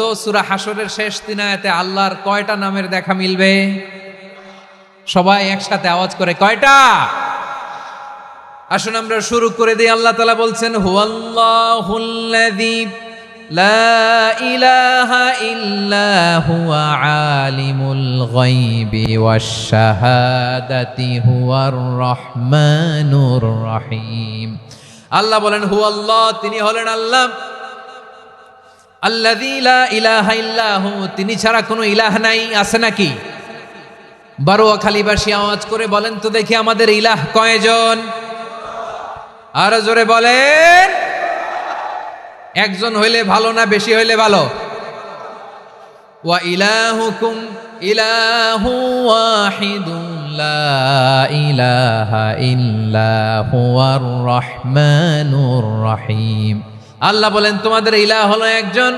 তো সুরা হাসরের শেষ দিনায়াতে আল্লাহর কয়টা নামের দেখা মিলবে? সবাই একসাথে আওয়াজ করে, কয়টা? আসুন আমরা শুরু করে দিই, আল্লাহ তালা বলছেন, হুয়াল্লাহুল্লাযী, লা ইলাহা হুয়া আলিমুল আল্লাহ বলেন, হুয়াল্লাহ, তিনি হলেন আল্লাহ। তিনি ছাড়া কোনো ইলাহ নাই, আছে নাকি? বারোয়া খালিবাসী আওয়াজ করে বলেন তো দেখি আমাদের ইলাহ কয়জন? আর জোরে বলেন। একজন হইলে ভালো না বেশি হইলে ভালো? ওয়া ইলাহুকুম ইলাহু রহমানুর রহিম। আল্লাহ বলেন তোমাদের ইলাহ হলো একজন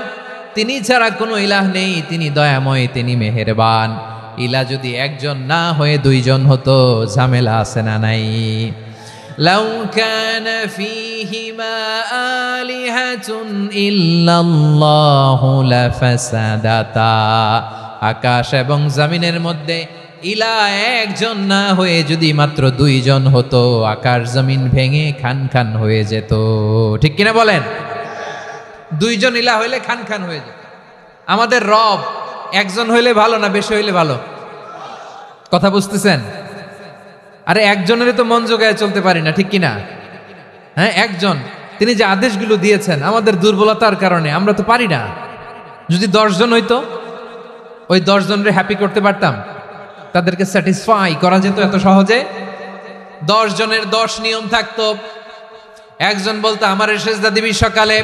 তিনি ছাড়া কোনো ইলাহ নেই তিনি দয়াময় তিনি মেহেরবান ইলা যদি একজন না হয়ে দুইজন হতো ঝামেলা আছে না নাই لو كان فيهما آلهة إلا الله لفسدتا আকাশ এবং জমিনের মধ্যে ইলা একজন না হয়ে যদি মাত্র দুইজন হতো আকাশ জমিন ভেঙে খান খান হয়ে যেত ঠিক কিনা বলেন দুইজন ইলা হইলে খান খান হয়ে যেত আমাদের রব একজন হইলে ভালো না বেশি হইলে ভালো? কথা বুঝতেছেন? আরে একজনের তো মন জোগায় চলতে পারি না, ঠিক কিনা? হ্যাঁ একজন। তিনি যে আদেশগুলো দিয়েছেন, আমাদের দুর্বলতার কারণে, আমরা তো পারি না। যদি দশজন হইতো, ওই দশজনরে হ্যাপি করতে পারতাম। তাদেরকে স্যাটিসফাই করা যেত এত সহজে। দশ জনের দশ নিয়ম থাকতো। একজন বলতো, আমার সেজদা দিবি সকালে।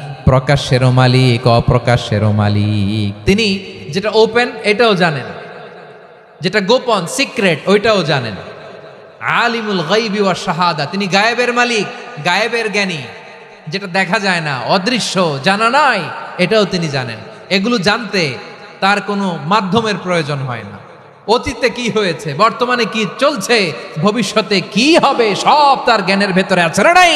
প্রকাশ্যেরও মালিক, অপ্রকাশ্যেরও মালিক। তিনি যেটা ওপেন এটাও জানেন। যেটা গোপন সিক্রেট ওইটাও জানেন। আলিমুল গাইবি ওয়া শাহাদা, তিনি গায়েবের মালিক, গায়েবের জ্ঞানী। যেটা দেখা যায় না, অদৃশ্য, জানা নাই, এটাও তিনি জানেন। এগুলো জানতে তার কোনো মাধ্যমের প্রয়োজন হয় না। অতীতে কি হয়েছে, বর্তমানে কি চলছে, ভবিষ্যতে কি হবে, সব তার জ্ঞানের ভেতরে আছে না নাই?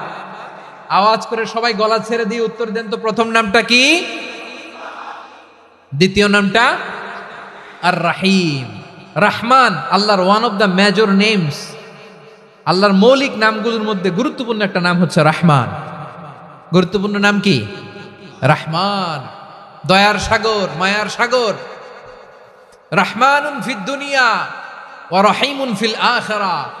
আওয়াজ করে সবাই গলা ছেড়ে দিয়ে উত্তর দেন তো প্রথম নামটা কি? দ্বিতীয় নামটা আর রাহিম রাহমান, আল্লাহর one of the major names আল্লাহর মৌলিক নামগুলোর মধ্যে গুরুত্বপূর্ণ একটা নাম হচ্ছে রাহমান। গুরুত্বপূর্ণ নাম কি? রাহমান। দয়ার সাগর, মায়ার সাগর। রাহমান ফিদ দুনিয়া ও রহিমুন ফিল আখরা।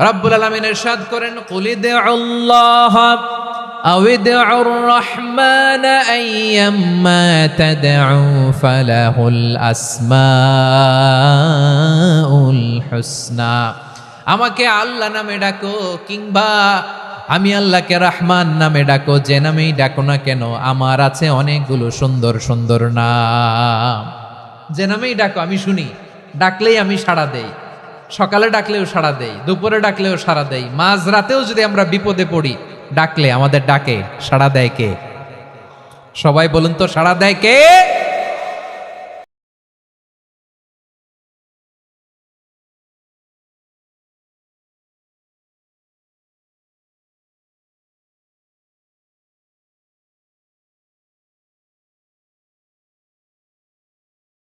রব্বুল আলমিন এরশাদ করেন কুলিদে আল্লাহ أو ادعوا الرحمن أيما تدعوا فله الأسماء الحسنى আমাকে আল্লাহ নামে ডাকো কিংবা আমি আল্লাহকে রহমান নামে ডাকো যে নামেই ডাকো না কেন আমার আছে অনেকগুলো সুন্দর সুন্দর নাম যে নামেই ডাকো আমি শুনি ডাকলেই আমি সাড়া দেই সকালে ডাকলেও সাড়া দেয় দুপুরে ডাকলেও সাড়া দেয় মাঝ রাতেও যদি আমরা বিপদে পড়ি, ডাকলে আমাদের ডাকে, সাড়া দেয় কে? সবাই বলুন তো, সাড়া দেয় কে?